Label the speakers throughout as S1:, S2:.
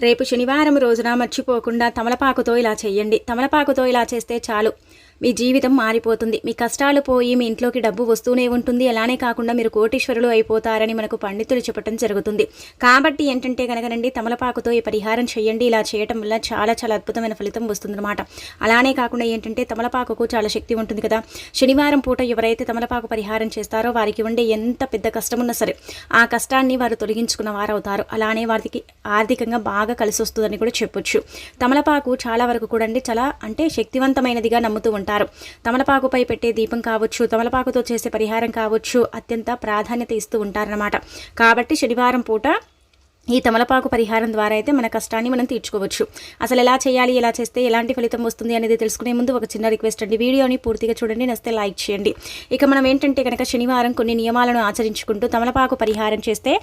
S1: రేపు శనివారం రోజున మర్చిపోకుండా తమలపాకుతో ఇలా చేయండి. తమలపాకుతో ఇలా చేస్తే చాలు. మీ జీవితం మారిపోతుంది. మీ కష్టాలు పోయి మీ ఇంట్లోకి డబ్బు వస్తూనే ఉంటుంది. అలానే కాకుండా మీరు కోటీశ్వరులు అయిపోతారని మనకు పండితులు చెప్పడం జరుగుతుంది. కాబట్టి ఏంటంటే కనుకనండి తమలపాకుతో ఈ పరిహారం చేయండి. ఇలా చేయటం వల్ల చాలా చాలా అద్భుతమైన ఫలితం వస్తుందన్నమాట. అలానే కాకుండా ఏంటంటే తమలపాకుకు చాలా శక్తి ఉంటుంది కదా. శనివారం పూట ఎవరైతే తమలపాకు పరిహారం చేస్తారో వారికి ఉండే ఎంత పెద్ద కష్టం ఉన్నా సరే ఆ కష్టాన్ని వారు తొలగించుకున్న వారు అవుతారు అలానే వారికి ఆర్థికంగా బాగా కలిసి వస్తుందని కూడా చెప్పొచ్చు. తమలపాకు చాలా వరకు కూడా అండి చాలా అంటే శక్తివంతమైనదిగా నమ్ముతూ ఉంటారు. తమలపాకుపై పెట్టే దీపం కావచ్చు తమలపాకుతో చేసే పరిహారం కావచ్చు అత్యంత ప్రాధాన్యత ఇస్తూ ఉంటారన్నమాట. కాబట్టి శనివారం పూట ఈ తమలపాకు పరిహారం ద్వారా అయితే మన కష్టాన్ని మనం తీర్చుకోవచ్చు. అసలు ఎలా చేయాలి ఎలా చేస్తే ఎలాంటి ఫలితం వస్తుంది అనేది తెలుసుకునే ముందు ఒక చిన్న రిక్వెస్ట్ అండి. వీడియోని పూర్తిగా చూడండి నస్తే లైక్ చేయండి. ఇక మనం ఏంటంటే కనుక శనివారం కొన్ని నియమాలను ఆచరించుకుంటూ తమలపాకు పరిహారం చేస్తే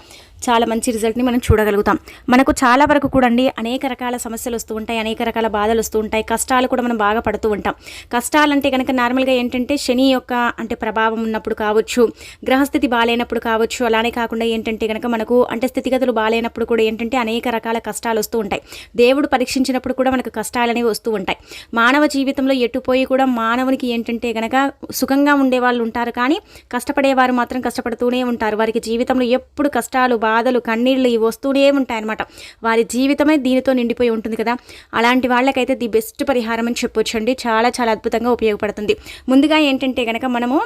S1: చాలా మంచి రిజల్ట్ని మనం చూడగలుగుతాం. మనకు చాలా వరకు కూడా అండి అనేక రకాల సమస్యలు వస్తూ ఉంటాయి అనేక రకాల బాధలు వస్తూ ఉంటాయి కష్టాలు కూడా మనం బాగా పడుతూ ఉంటాం. కష్టాలంటే కనుక నార్మల్గా ఏంటంటే శని యొక్క అంటే ప్రభావం ఉన్నప్పుడు కావచ్చు గ్రహస్థితి బాగాలేనప్పుడు కావచ్చు అలానే కాకుండా ఏంటంటే కనుక మనకు అంటే స్థితిగతులు బాగాలేనప్పుడు కూడా ఏంటంటే అనేక రకాల కష్టాలు వస్తూ ఉంటాయి. దేవుడు పరీక్షించినప్పుడు కూడా మనకు కష్టాలు అనేవి వస్తూ ఉంటాయి. మానవ జీవితంలో ఎటుపోయి కూడా మానవునికి ఏంటంటే గనక సుఖంగా ఉండే వాళ్ళు ఉంటారు కానీ కష్టపడేవారు మాత్రం కష్టపడుతూనే ఉంటారు. వారికి జీవితంలో ఎప్పుడు కష్టాలు బాధలు కన్నీళ్ళు ఇవి వస్తూనే ఉంటాయన్నమాట. వారి జీవితమే దీనితో నిండిపోయి ఉంటుంది కదా. అలాంటి వాళ్ళకైతే ది బెస్ట్ పరిహారం అని చెప్పొచ్చండి. చాలా చాలా అద్భుతంగా ఉపయోగపడుతుంది. ముందుగా ఏంటంటే గనక మనము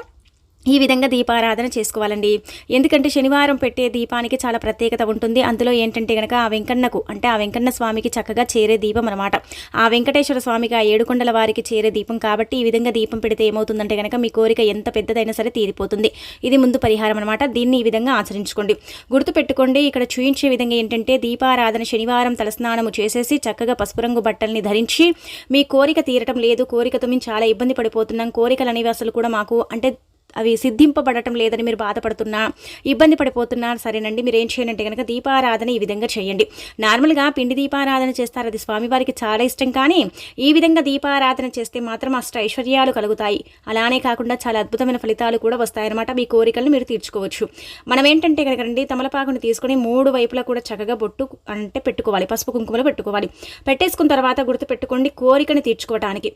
S1: ఈ విధంగా దీపారాధన చేసుకోవాలండి. ఎందుకంటే శనివారం పెట్టే దీపానికి చాలా ప్రత్యేకత ఉంటుంది. అందులో ఏంటంటే కనుక ఆ వెంకన్నకు అంటే ఆ వెంకన్న స్వామికి చక్కగా చేరే దీపం అనమాట ఆ వెంకటేశ్వర స్వామికి ఆ ఏడుకొండల వారికి చేరే దీపం కాబట్టి ఈ విధంగా దీపం పెడితే ఏమవుతుందంటే కనుక మీ కోరిక ఎంత పెద్దదైనా సరే తీరిపోతుంది. ఇది ముందు పరిహారం అనమాట దీన్ని ఈ విధంగా ఆచరించుకోండి. గుర్తుపెట్టుకోండి ఇక్కడ చూయించే విధంగా ఏంటంటే దీపారాధన శనివారం తలస్నానము చేసేసి చక్కగా పసుపు రంగు బట్టల్ని ధరించి మీ కోరిక తీరటం లేదు. కోరికతో మేము చాలా ఇబ్బంది పడిపోతున్నాం. కోరికలు అనేవి అసలు కూడా మాకు అంటే అవి సిద్ధింపబడటం లేదని మీరు బాధపడుతున్నా ఇబ్బంది పడిపోతున్నా సరేనండి మీరు ఏం చేయాలంటే కనుక దీపారాధన ఈ విధంగా చేయండి. నార్మల్గా పిండి దీపారాధన చేస్తారు అది స్వామివారికి చాలా ఇష్టం కానీ ఈ విధంగా దీపారాధన చేస్తే మాత్రం అష్ట ఐశ్వర్యాలు కలుగుతాయి. అలానే కాకుండా చాలా అద్భుతమైన ఫలితాలు కూడా వస్తాయన్నమాట. మీ కోరికలను మీరు తీర్చుకోవచ్చు. మనం ఏంటంటే కనుకండి తమలపాకుని తీసుకొని మూడు వైపులా కూడా చక్కగా బొట్టు అంటే పెట్టుకోవాలి పసుపు కుంకుమలు పెట్టుకోవాలి. పెట్టేసుకున్న తర్వాత గుర్తు పెట్టుకోండి కోరికని తీర్చుకోవటానికి.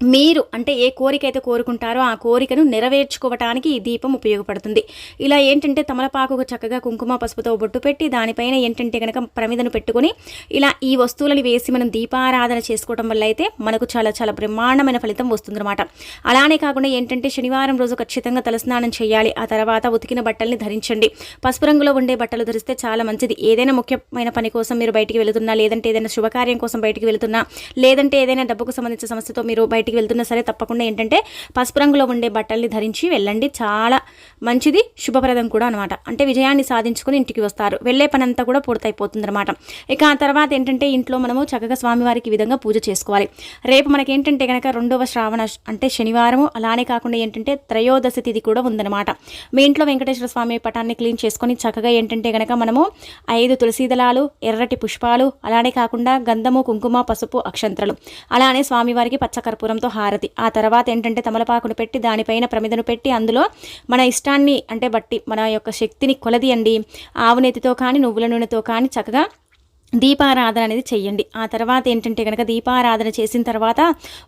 S1: మీరు అంటే ఏ కోరిక అయితే కోరుకుంటారో ఆ కోరికను నెరవేర్చుకోవటానికి ఈ దీపం ఉపయోగపడుతుంది. ఇలా ఏంటంటే తమలపాకుకు చక్కగా కుంకుమ పసుపుతో బొట్టు పెట్టి దానిపైన ఏంటంటే కనుక ప్రమిదను పెట్టుకొని ఇలా ఈ వస్తువులను వేసి మనం దీపారాధన చేసుకోవడం వల్ల అయితే మనకు చాలా చాలా బ్రహ్మాండమైన ఫలితం వస్తుందన్నమాట. అలానే కాకుండా ఏంటంటే శనివారం రోజు ఖచ్చితంగా తలస్నానం చేయాలి. ఆ తర్వాత ఉతికిన బట్టల్ని ధరించండి. పసుపు రంగులో ఉండే బట్టలు ధరిస్తే చాలా మంచిది. ఏదైనా ముఖ్యమైన పని కోసం మీరు బయటికి వెళుతున్నా లేదంటే ఏదైనా శుభకార్యం కోసం బయటికి వెళుతున్నా లేదంటే ఏదైనా డబ్బుకు సంబంధించిన సమస్యతో మీరు బయట బయటికి వెళ్తున్నా సరే తప్పకుండా ఏంటంటే పసుపు రంగులో ఉండే బట్టల్ని ధరించి వెళ్ళండి. చాలా మంచిది శుభప్రదం కూడా అనమాట అంటే విజయాన్ని సాధించుకుని ఇంటికి వస్తారు. వెళ్ళే పని అంతా కూడా పూర్తయిపోతుంది అనమాట ఇక ఆ తర్వాత ఏంటంటే ఇంట్లో మనము చక్కగా స్వామివారికి విధంగా పూజ చేసుకోవాలి. రేపు మనకి ఏంటంటే కనుక రెండవ శ్రావణ అంటే శనివారము అలానే కాకుండా ఏంటంటే త్రయోదశి తిథి కూడా ఉందన్నమాట. మీ ఇంట్లో వెంకటేశ్వర స్వామి పటాన్ని క్లీన్ చేసుకొని చక్కగా ఏంటంటే కనుక మనము ఐదు తులసీదళాలు ఎర్రటి పుష్పాలు అలానే కాకుండా గంధము కుంకుమ పసుపు అక్షంత్రలు అలానే స్వామివారికి పచ్చకర్పూరంతో హారతి. ఆ తర్వాత ఏంటంటే తమలపాకును పెట్టి దానిపైన ప్రమిదను పెట్టి అందులో మన ఇష్టాన్ని అంటే బట్టి మన యొక్క శక్తిని కొలదియండి. ఆవు నెత్తితో కానీ నువ్వుల నూనెతో కానీ చక్కగా దీపారాధన అనేది చెయ్యండి. ఆ తర్వాత ఏంటంటే కనుక దీపారాధన చేసిన తర్వాత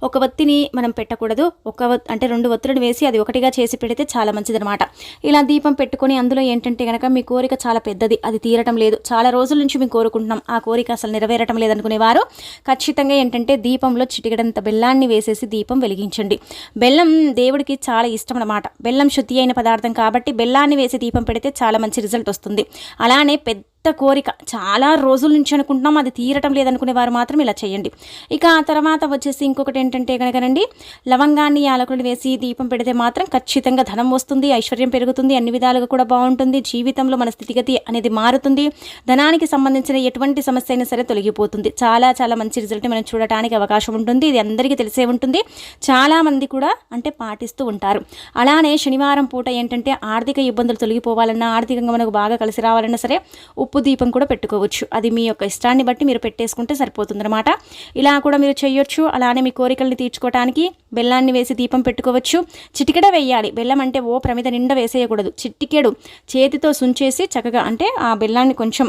S1: ఒక ఒత్తిని మనం పెట్టకూడదు. ఒక అంటే రెండు ఒత్తులను వేసి అది ఒకటిగా చేసి పెడితే చాలా మంచిదనమాట ఇలా దీపం పెట్టుకొని అందులో ఏంటంటే కనుక మీ కోరిక చాలా పెద్దది. అది తీరటం లేదు. చాలా రోజుల నుంచి మేము కోరుకుంటున్నాం. ఆ కోరిక అసలు నెరవేరటం లేదనుకునేవారు. ఖచ్చితంగా ఏంటంటే దీపంలో చిటికడంత బెల్లాన్ని వేసేసి దీపం వెలిగించండి. బెల్లం దేవుడికి చాలా ఇష్టం అన్నమాట బెల్లం శుద్ధి అయిన పదార్థం కాబట్టి బెల్లాన్ని వేసి దీపం పెడితే చాలా మంచి రిజల్ట్ వస్తుంది. అలానే పెద్ద పెద్ద కోరిక. చాలా రోజుల నుంచి అనుకుంటున్నాం అది తీరటం లేదనుకునే వారు మాత్రం ఇలా చేయండి. ఇక ఆ తర్వాత వచ్చేసి ఇంకొకటి ఏంటంటే కనుకనండి లవంగాన్ని యాలకులు వేసి దీపం పెడితే మాత్రం ఖచ్చితంగా ధనం వస్తుంది ఐశ్వర్యం పెరుగుతుంది అన్ని విధాలుగా కూడా బాగుంటుంది జీవితంలో మన స్థితిగతి అనేది మారుతుంది ధనానికి సంబంధించిన ఎటువంటి సమస్య అయినా సరే తొలగిపోతుంది. చాలా చాలా మంచి రిజల్ట్ మనం చూడటానికి అవకాశం ఉంటుంది ఇది అందరికీ తెలిసే ఉంటుంది చాలామంది కూడా అంటే పాటిస్తూ ఉంటారు. అలానే శనివారం పూట ఏంటంటే ఆర్థిక ఇబ్బందులు తొలగిపోవాలన్నా ఆర్థికంగా మనకు బాగా కలిసి రావాలన్నా సరే ఉప్పు దీపం కూడా పెట్టుకోవచ్చు. అది మీ యొక్క ఇష్టాన్ని బట్టి మీరు పెట్టేసుకుంటే సరిపోతుందన్నమాట. ఇలా కూడా మీరు చేయొచ్చు. అలానే మీ కోరికల్ని తీర్చుకోవడానికి బెల్లాన్ని వేసి దీపం పెట్టుకోవచ్చు. చిటికెడ వేయాలి. బెల్లం అంటే ఓ ప్రమిద నిండా వేసేయకూడదు. చిటికెడు చేతితో సుంచేసి చక్కగా అంటే ఆ బెల్లాన్ని కొంచెం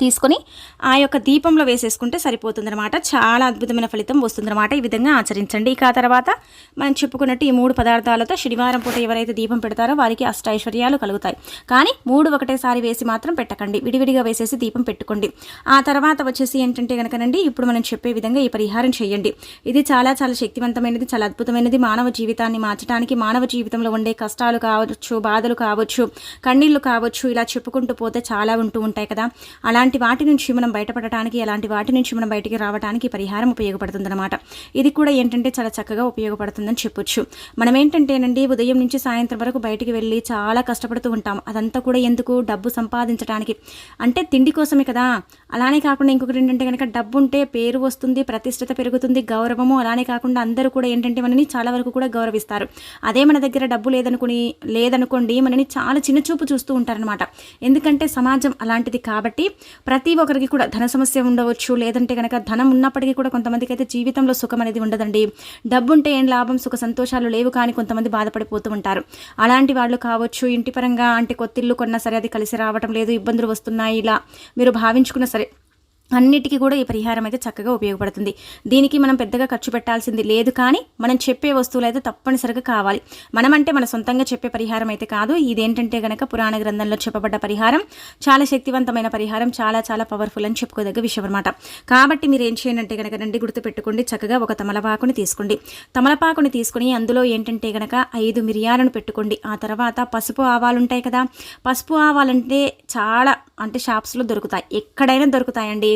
S1: తీసుకొని ఆ యొక్క దీపంలో వేసేసుకుంటే సరిపోతుందన్నమాట. చాలా అద్భుతమైన ఫలితం వస్తుందన్నమాట. ఈ విధంగా ఆచరించండి. ఇక ఆ తర్వాత మనం చెప్పుకున్నట్టు ఈ మూడు పదార్థాలతో శనివారం పూట ఎవరైతే దీపం పెడతారో వారికి అష్టైశ్వర్యాలు కలుగుతాయి. కానీ మూడు ఒకటేసారి వేసి మాత్రం పెట్టకండి. విడివిడిగా వేసేసి దీపం పెట్టుకోండి. ఆ తర్వాత వచ్చేసి ఏంటంటే కనుకనండి ఇప్పుడు మనం చెప్పే విధంగా ఈ పరిహారం చేయండి. ఇది చాలా చాలా శక్తివంతమైనది చాలా అద్భుతమైనది. మానవ జీవితాన్ని మార్చడానికి మానవ జీవితంలో ఉండే కష్టాలు కావచ్చు బాధలు కావచ్చు కన్నీళ్ళు కావచ్చు ఇలా చెప్పుకుంటూ పోతే చాలా ఉంటూ ఉంటాయి కదా. అలా అలాంటి వాటి నుంచి మనం బయటపడటానికి అలాంటి వాటి నుంచి మనం బయటికి రావడానికి పరిహారం ఉపయోగపడుతుందన్నమాట. ఇది కూడా ఏంటంటే చాలా చక్కగా ఉపయోగపడుతుందని చెప్పొచ్చు. మనం ఏంటంటేనండి ఉదయం నుంచి సాయంత్రం వరకు బయటికి వెళ్ళి చాలా కష్టపడుతూ ఉంటాం. అదంతా కూడా ఎందుకు? డబ్బు సంపాదించడానికి అంటే తిండి కోసమే కదా. అలానే కాకుండా ఇంకొకటి ఏంటంటే కనుక డబ్బు ఉంటే పేరు వస్తుంది ప్రతిష్టత పెరుగుతుంది గౌరవము. అలానే కాకుండా అందరూ కూడా ఏంటంటే మనని చాలా వరకు కూడా గౌరవిస్తారు. అదే మన దగ్గర డబ్బు లేదనుకుని లేదనుకోండి మనని చాలా చిన్న చూపు చూస్తూ ఉంటారనమాట ఎందుకంటే సమాజం అలాంటిది కాబట్టి ప్రతి ఒక్కరికి కూడా ధన సమస్య ఉండవచ్చు. లేదంటే కనుక ధనం ఉన్నప్పటికీ కూడా కొంతమందికి అయితే జీవితంలో సుఖం అనేది ఉండదండి. డబ్బు ఉంటే ఏం లాభం? సుఖ సంతోషాలు లేవు కానీ కొంతమంది బాధపడిపోతూ ఉంటారు. అలాంటి వాళ్ళు కావచ్చు ఇంటి పరంగా అంటే కొత్తిల్లు కొన్నా సరే అది కలిసి రావటం లేదు ఇబ్బందులు వస్తున్నాయి ఇలా మీరు భావించుకున్న సరే. అన్నిటికీ కూడా ఈ పరిహారం అయితే చక్కగా ఉపయోగపడుతుంది. దీనికి మనం పెద్దగా ఖర్చు పెట్టాల్సింది లేదు కానీ మనం చెప్పే వస్తువులు అయితే తప్పనిసరిగా కావాలి. మనం అంటే మన సొంతంగా చెప్పే పరిహారం అయితే కాదు. ఇదేంటంటే గనక పురాణ గ్రంథంలో చెప్పబడ్డ పరిహారం. చాలా శక్తివంతమైన పరిహారం. చాలా చాలా పవర్ఫుల్ అని చెప్పుకోదగ్గ విషయం అనమాట కాబట్టి మీరు ఏం చేయండి గనక రండి గుర్తుపెట్టుకోండి. చక్కగా ఒక తమలపాకుని తీసుకోండి. తమలపాకుని తీసుకుని అందులో ఏంటంటే గనక ఐదు మిరియాలను పెట్టుకోండి. ఆ తర్వాత పసుపు ఆవాలు ఉంటాయి కదా. పసుపు ఆవాలంటే చాలా అంటే షాప్స్లో దొరుకుతాయి. ఎక్కడైనా దొరుకుతాయండి.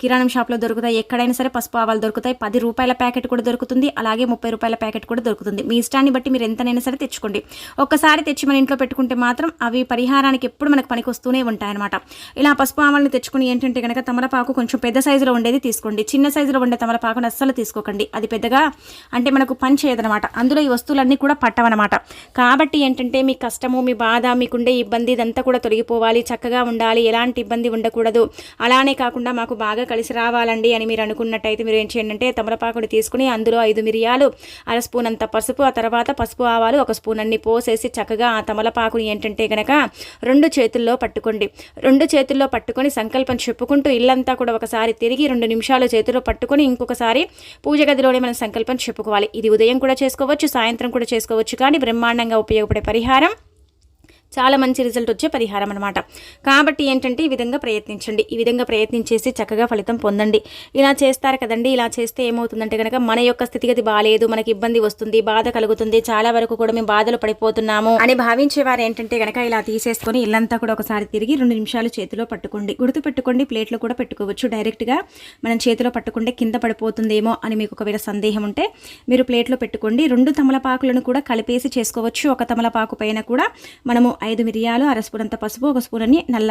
S1: కిరాణం షాప్లో దొరుకుతాయి ఎక్కడైనా సరే పసుపు ఆవాలు దొరుకుతాయి పది రూపాయల ప్యాకెట్ కూడా దొరుకుతుంది అలాగే ముప్పై రూపాయల ప్యాకెట్ కూడా దొరుకుతుంది. మీ ఇష్టాన్ని బట్టి మీరు ఎంతనైనా సరే తెచ్చుకోండి. ఒక్కసారి తెచ్చి మన ఇంట్లో పెట్టుకుంటే మాత్రం అవి పరిహారానికి ఎప్పుడు మనకు పనికి వస్తూనే ఉంటాయన్నమాట. ఇలా పసుపు ఆవాలని తెచ్చుకుని ఏంటంటే కనుక తమలపాకు కొంచెం పెద్ద సైజులో ఉండేది తీసుకోండి. చిన్న సైజులో ఉండే తమలపాకును అస్సలు తీసుకోకండి. అది పెద్దగా అంటే మనకు పని చేయదనమాట అందులో ఈ వస్తువులన్నీ కూడా పట్టవన్నమాట. కాబట్టి ఏంటంటే మీ కష్టము మీ బాధ మీకుండే ఇబ్బంది ఇదంతా కూడా తొలగిపోవాలి చక్కగా ఉండాలి ఎలాంటి ఇబ్బంది ఉండకూడదు. అలానే కాకుండా మాకు బాగా కలిసి రావాలండి అని మీరు అనుకున్నట్టయితే మీరు ఏం చేయండి అంటే తమలపాకుని తీసుకుని అందులో ఐదు మిరియాలు అర స్పూన్ అంత పసుపు ఆ తర్వాత పసుపు ఆవాలు ఒక స్పూన్ అన్ని పోసేసి చక్కగా ఆ తమలపాకుని ఏంటంటే గనక రెండు చేతుల్లో పట్టుకోండి. రెండు చేతుల్లో పట్టుకొని సంకల్పం చెప్పుకుంటూ ఇల్లంతా కూడా ఒకసారి తిరిగి రెండు నిమిషాలు చేతిలో పట్టుకొని ఇంకొకసారి పూజ గదిలోనే మనం సంకల్పం చెప్పుకోవాలి. ఇది ఉదయం కూడా చేసుకోవచ్చు సాయంత్రం కూడా చేసుకోవచ్చు. కానీ బ్రహ్మాండంగా ఉపయోగపడే పరిహారం చాలా మంచి రిజల్ట్ వచ్చే పరిహారం అనమాట కాబట్టి ఏంటంటే ఈ విధంగా ప్రయత్నించండి. ఈ విధంగా ప్రయత్నించేసి చక్కగా ఫలితం పొందండి. ఇలా చేస్తారు కదండి. ఇలా చేస్తే ఏమవుతుందంటే కనుక మన యొక్క స్థితిగతి బాగాలేదు మనకి ఇబ్బంది వస్తుంది బాధ కలుగుతుంది. చాలా వరకు కూడా మేము బాధలు పడిపోతున్నాము అని భావించేవారు ఏంటంటే కనుక ఇలా తీసేసుకొని ఇల్లంతా కూడా ఒకసారి తిరిగి రెండు నిమిషాలు చేతిలో పట్టుకోండి. గుర్తు పెట్టుకోండి ప్లేట్లో కూడా పెట్టుకోవచ్చు. డైరెక్ట్గా మనం చేతిలో పట్టుకుంటే కింద పడిపోతుందేమో అని మీకు ఒకవేళ సందేహం ఉంటే మీరు ప్లేట్లో పెట్టుకోండి. రెండు తమలపాకులను కూడా కలిపేసి చేసుకోవచ్చు. ఒక తమలపాకు పైన కూడా మనము ఐదు మిరియాలు అర స్పూన్ అంత పసుపు ఒక స్పూన్ అని నల్ల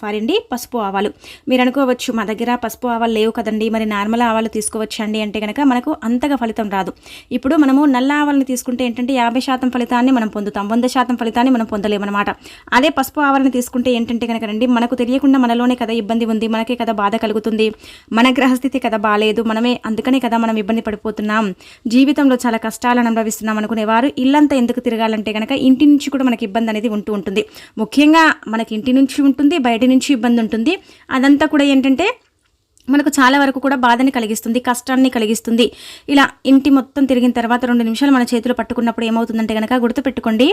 S1: సారీ అండి పసుపు ఆవాలు. మీరు అనుకోవచ్చు మా దగ్గర పసుపు ఆవాలు లేవు కదండి మరి నార్మల్ ఆవాలు తీసుకోవచ్చు అండి అంటే కనుక మనకు అంతగా ఫలితం రాదు. ఇప్పుడు మనము నల్ల ఆవాలను తీసుకుంటే ఏంటంటే యాభై శాతం ఫలితాన్ని మనం పొందుతాం వంద శాతం ఫలితాన్ని మనం పొందలేమన్నమాట. అదే పసుపు ఆవాలను తీసుకుంటే ఏంటంటే కనుక రండి మనకు తెలియకుండా మనలోనే కదా ఇబ్బంది ఉంది మనకే కదా బాధ కలుగుతుంది మన గ్రహస్థితి కదా బాగాలేదు మనమే అందుకనే కదా మనం ఇబ్బంది పడిపోతున్నాం జీవితంలో చాలా కష్టాలను అనుభవిస్తున్నాం అనుకునేవారు ఇల్లంతా ఎందుకు తిరగాలంటే కనుక ఇంటి నుంచి కూడా మనకి ఇబ్బంది అనేది ఉంటుంది. ఉంటూ ఉంటుంది. ముఖ్యంగా మనకి ఇంటి నుంచి ఉంటుంది బయట నుంచి ఇబ్బంది ఉంటుంది. అదంతా కూడా ఏంటంటే మనకు చాలా వరకు కూడా బాధని కలిగిస్తుంది కష్టాన్ని కలిగిస్తుంది. ఇలా ఇంటి మొత్తం తిరిగిన తర్వాత రెండు నిమిషాలు మన చేతిలో పట్టుకున్నప్పుడు ఏమవుతుందంటే కనుక గుర్తుపెట్టుకోండి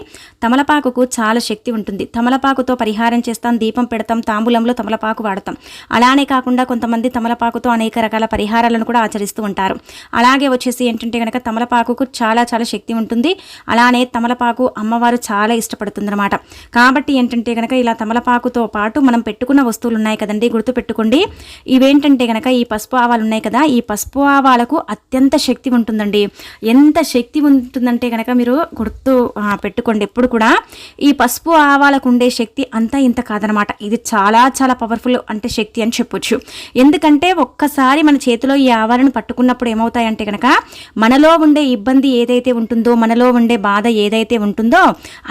S1: తమలపాకుకు చాలా శక్తి ఉంటుంది. తమలపాకుతో పరిహారం చేస్తాం దీపం పెడతాం తాంబూలంలో తమలపాకు వాడతాం. అలానే కాకుండా కొంతమంది తమలపాకుతో అనేక రకాల పరిహారాలను కూడా ఆచరిస్తూ ఉంటారు. అలాగే వచ్చేసి ఏంటంటే కనుక తమలపాకుకు చాలా చాలా శక్తి ఉంటుంది. అలానే తమలపాకు అమ్మవారు చాలా ఇష్టపడుతుందన్నమాట. కాబట్టి ఏంటంటే కనుక ఇలా తమలపాకుతో పాటు మనం పెట్టుకున్న వస్తువులు ఉన్నాయి కదండి గుర్తుపెట్టుకోండి. ఇవేంటంటే కనుక ఈ పసుపు ఆవాలు ఉన్నాయి కదా ఈ పసుపు ఆవాలకు అత్యంత శక్తి ఉంటుందండి. ఎంత శక్తి ఉంటుందంటే కనుక మీరు గుర్తు పెట్టుకోండి. ఎప్పుడు కూడా ఈ పసుపు ఆవాలకు ఉండే శక్తి అంతా ఇంత కాదనమాట. ఇది చాలా చాలా పవర్ఫుల్ అంటే శక్తి అని చెప్పొచ్చు. ఎందుకంటే ఒక్కసారి మన చేతిలో ఈ ఆవాలను పట్టుకున్నప్పుడు ఏమవుతాయంటే కనుక మనలో ఉండే ఇబ్బంది ఏదైతే ఉంటుందో మనలో ఉండే బాధ ఏదైతే ఉంటుందో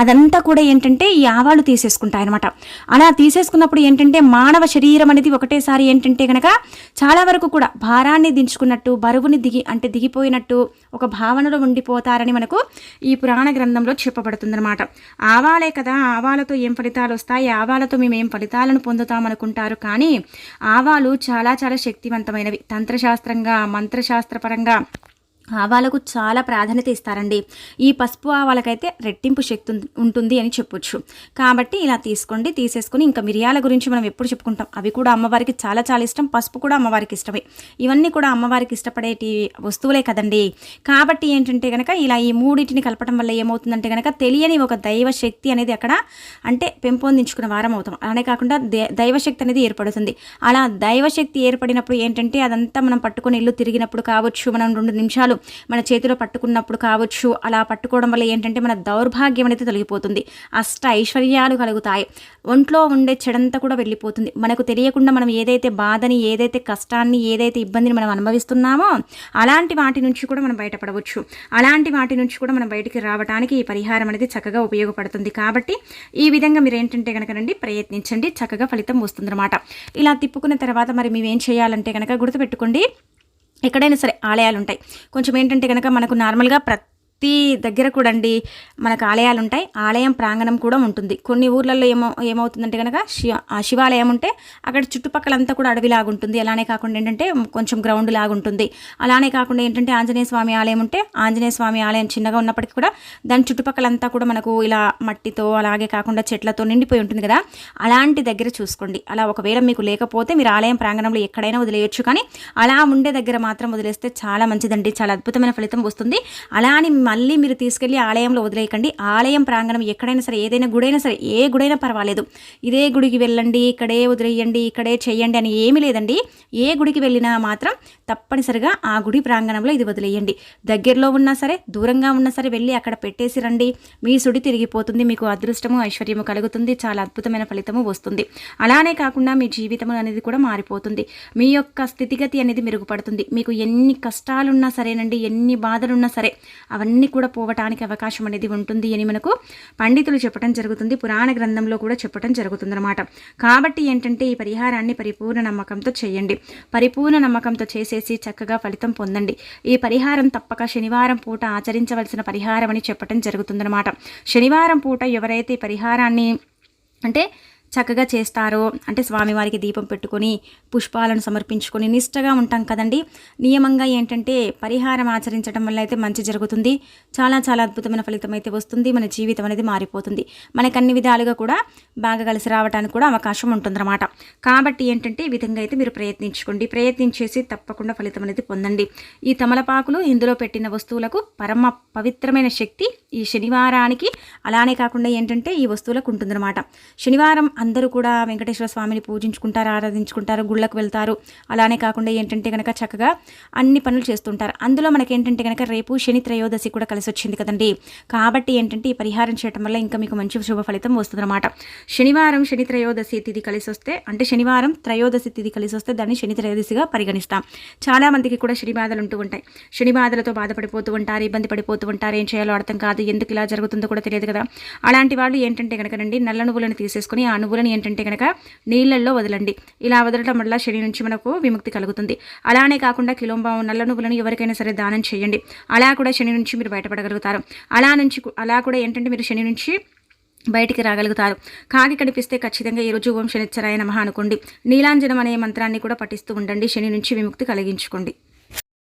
S1: అదంతా కూడా ఏంటంటే ఈ ఆవాలు తీసేసుకుంటాయి అనమాట అలా తీసేసుకున్నప్పుడు ఏంటంటే మానవ శరీరం అనేది ఒకటేసారి ఏంటంటే కనుక చాలా వరకు కూడా భారాన్ని దించుకున్నట్టు బరువుని దిగి అంటే దిగిపోయినట్టు ఒక భావనలో ఉండిపోతారని మనకు ఈ పురాణ గ్రంథంలో చెప్పబడుతుందన్నమాట. ఆవాలే కదా ఆవాలతో ఏం ఫలితాలు వస్తాయి? ఆవాలతో మేము ఏం ఫలితాలను పొందుతామనుకుంటారు కానీ ఆవాలు చాలా చాలా శక్తివంతమైనవి. తంత్రశాస్త్రంగా మంత్రశాస్త్రపరంగా ఆవాలకు చాలా ప్రాధాన్యత ఇస్తారండి. ఈ పసుపు ఆవాలకైతే రెట్టింపు శక్తి ఉంటుంది అని చెప్పొచ్చు. కాబట్టి ఇలా తీసుకోండి తీసేసుకొని ఇంకా మిరియాల గురించి మనం ఎప్పుడు చెప్పుకుంటాం. అవి కూడా అమ్మవారికి చాలా చాలా ఇష్టం. పసుపు కూడా అమ్మవారికి ఇష్టమే. ఇవన్నీ కూడా అమ్మవారికి ఇష్టపడేటి వస్తువులే కదండి. కాబట్టి ఏంటంటే కనుక ఇలా ఈ మూడింటిని కలపడం వల్ల ఏమవుతుందంటే కనుక తెలియని ఒక దైవ శక్తి అనేది అక్కడ అంటే పెంపొందించుకున్న వారం అవుతాం. అలానే కాకుండా దే- దైవశక్తి అనేది ఏర్పడుతుంది. అలా దైవశక్తి ఏర్పడినప్పుడు ఏంటంటే అదంతా మనం పట్టుకొని ఇల్లు తిరిగినప్పుడు కావచ్చు మనం రెండు నిమిషాలు మన చేతిలో పట్టుకున్నప్పుడు కావచ్చు అలా పట్టుకోవడం వల్ల ఏంటంటే మన దౌర్భాగ్యం అనేది తొలగిపోతుంది. అష్ట ఐశ్వర్యాలు కలుగుతాయి. ఒంట్లో ఉండే చెడంతా కూడా వెళ్ళిపోతుంది. మనకు తెలియకుండా మనం ఏదైతే బాధని ఏదైతే కష్టాన్ని ఏదైతే ఇబ్బందిని మనం అనుభవిస్తున్నామో అలాంటి వాటి నుంచి కూడా మనం బయటపడవచ్చు. అలాంటి వాటి నుంచి కూడా మనం బయటికి రావడానికి ఈ పరిహారం అనేది చక్కగా ఉపయోగపడుతుంది. కాబట్టి ఈ విధంగా మీరు ఏంటంటే కనుక రండి ప్రయత్నించండి. చక్కగా ఫలితం వస్తుందన్నమాట. ఇలా తిప్పుకున్న తర్వాత మరి మేము ఏం చేయాలంటే కనుక గుర్తుపెట్టుకోండి. ఎక్కడైనా సరే ఆలయాలు ఉంటాయి కొంచెం ఏంటంటే కనుక మనకు నార్మల్గా ప్రతి ప్రతి దగ్గర కూడా అండి మనకు ఆలయాలు ఉంటాయి ఆలయం ప్రాంగణం కూడా ఉంటుంది. కొన్ని ఊర్లలో ఏమో ఏమవుతుందంటే కనుక శివ శివాలయం ఉంటే అక్కడ చుట్టుపక్కలంతా కూడా అడవిలాగా ఉంటుంది అలానే కాకుండా ఏంటంటే కొంచెం గ్రౌండ్ లాగా ఉంటుంది అలానే కాకుండా ఏంటంటే ఆంజనేయ స్వామి ఆలయం ఉంటే ఆంజనేయ స్వామి ఆలయం చిన్నగా ఉన్నప్పటికీ కూడా దాని చుట్టుపక్కలంతా కూడా మనకు ఇలా మట్టితో అలాగే కాకుండా చెట్లతో నిండిపోయి ఉంటుంది కదా. అలాంటి దగ్గర చూసుకోండి. అలా ఒకవేళ మీకు లేకపోతే మీరు ఆలయం ప్రాంగణంలో ఎక్కడైనా వదిలేయచ్చు కానీ అలా ఉండే దగ్గర మాత్రం వదిలేస్తే చాలా మంచిదండి. చాలా అద్భుతమైన ఫలితం వస్తుంది. అలా అని మళ్ళీ మీరు తీసుకెళ్ళి ఆలయంలో వదిలేయకండి. ఆలయం ప్రాంగణం ఎక్కడైనా సరే ఏదైనా గుడైనా సరే ఏ గుడైనా పర్వాలేదు. ఇదే గుడికి వెళ్ళండి ఇక్కడే వదిలేయండి ఇక్కడే చేయండి అని ఏమీ లేదండి. ఏ గుడికి వెళ్ళినా మాత్రం తప్పనిసరిగా ఆ గుడి ప్రాంగణంలో ఇది వదిలేయండి. దగ్గరలో ఉన్నా సరే దూరంగా ఉన్నా సరే వెళ్ళి అక్కడ పెట్టేసి రండి. మీ సుడి తిరిగిపోతుంది మీకు అదృష్టము ఐశ్వర్యము కలుగుతుంది చాలా అద్భుతమైన ఫలితము వస్తుంది. అలానే కాకుండా మీ జీవితం అనేది కూడా మారిపోతుంది. మీ యొక్క స్థితిగతి అనేది మెరుగుపడుతుంది. మీకు ఎన్ని కష్టాలున్నా సరేనండి ఎన్ని బాధలున్నా సరే అవన్నీ కూడా పోవటానికి అవకాశం అనేది ఉంటుంది అని మనకు పండితులు చెప్పడం జరుగుతుంది పురాణ గ్రంథంలో కూడా చెప్పడం జరుగుతుందన్నమాట. కాబట్టి ఏంటంటే ఈ పరిహారాన్ని పరిపూర్ణ నమ్మకంతో చేయండి. పరిపూర్ణ నమ్మకంతో చేసేసి చక్కగా ఫలితం పొందండి. ఈ పరిహారం తప్పక శనివారం పూట ఆచరించవలసిన పరిహారం అని చెప్పడం జరుగుతుందన్నమాట. శనివారం పూట ఎవరైతే ఈ పరిహారాన్ని అంటే చక్కగా చేస్తారో అంటే స్వామివారికి దీపం పెట్టుకొని పుష్పాలను సమర్పించుకొని నిష్టగా ఉంటాం కదండి. నియమంగా ఏంటంటే పరిహారం ఆచరించడం వల్ల అయితే మంచి జరుగుతుంది. చాలా చాలా అద్భుతమైన ఫలితం అయితే వస్తుంది. మన జీవితం అనేది మారిపోతుంది. మనకు అన్ని విధాలుగా కూడా బాగా కలిసి రావడానికి కూడా అవకాశం ఉంటుందన్నమాట. కాబట్టి ఏంటంటే ఈ విధంగా అయితే మీరు ప్రయత్నించుకోండి. ప్రయత్నించేసి తప్పకుండా ఫలితం అనేది పొందండి. ఈ తమలపాకులు ఇందులో పెట్టిన వస్తువులకు పరమ పవిత్రమైన శక్తి ఈ శనివారానికి. అలానే కాకుండా ఏంటంటే ఈ వస్తువులకు ఉంటుందన్నమాట. శనివారం అందరూ కూడా వెంకటేశ్వర స్వామిని పూజించుకుంటారు ఆరాధించుకుంటారు గుళ్ళకు వెళ్తారు. అలానే కాకుండా ఏంటంటే కనుక చక్కగా అన్ని పనులు చేస్తుంటారు. అందులో మనకి ఏంటంటే కనుక రేపు శని త్రయోదశి కూడా కలిసి వచ్చింది కదండి. కాబట్టి ఏంటంటే ఈ పరిహారం చేయడం వల్ల ఇంకా మీకు మంచి శుభ ఫలితం వస్తుందన్నమాట. శనివారం శని త్రయోదశి తిథి కలిసి వస్తే అంటే శనివారం త్రయోదశి తిథి కలిసి వస్తే దాన్ని శని త్రయోదశిగా పరిగణిస్తాం. చాలా మందికి కూడా శని బాధలు ఉంటూ ఉంటాయి. శని బాధలతో బాధపడిపోతూ ఉంటారు ఇబ్బంది పడిపోతూ ఉంటారు ఏం చేయాలో అర్థం కాదు ఎందుకు ఇలా జరుగుతుందో కూడా తెలియదు కదా. అలాంటి వాళ్ళు ఏంటంటే కనుక రండి నల్ల నువ్వులను తీసేసుకుని ఆ నువ్వులను ఏంటంటే కనుక నీళ్ళల్లో వదలండి. ఇలా వదలటం వల్ల శని నుంచి మనకు విముక్తి కలుగుతుంది. అలానే కాకుండా కిలోంబా నల్ల నువ్వులను ఎవరికైనా సరే దానం చేయండి. అలా కూడా శని నుంచి మీరు బయటపడగలుగుతారు. అలా నుంచి అలా కూడా ఏంటంటే మీరు శని నుంచి బయటికి రాగలుగుతారు. కాకి కనిపిస్తే ఖచ్చితంగా ఈరోజు ఓం శనిచ్చరాయ నమహ అనుకోండి. నీలాంజనం అనే మంత్రాన్ని కూడా పఠిస్తూ ఉండండి. శని నుంచి విముక్తి కలిగించుకోండి.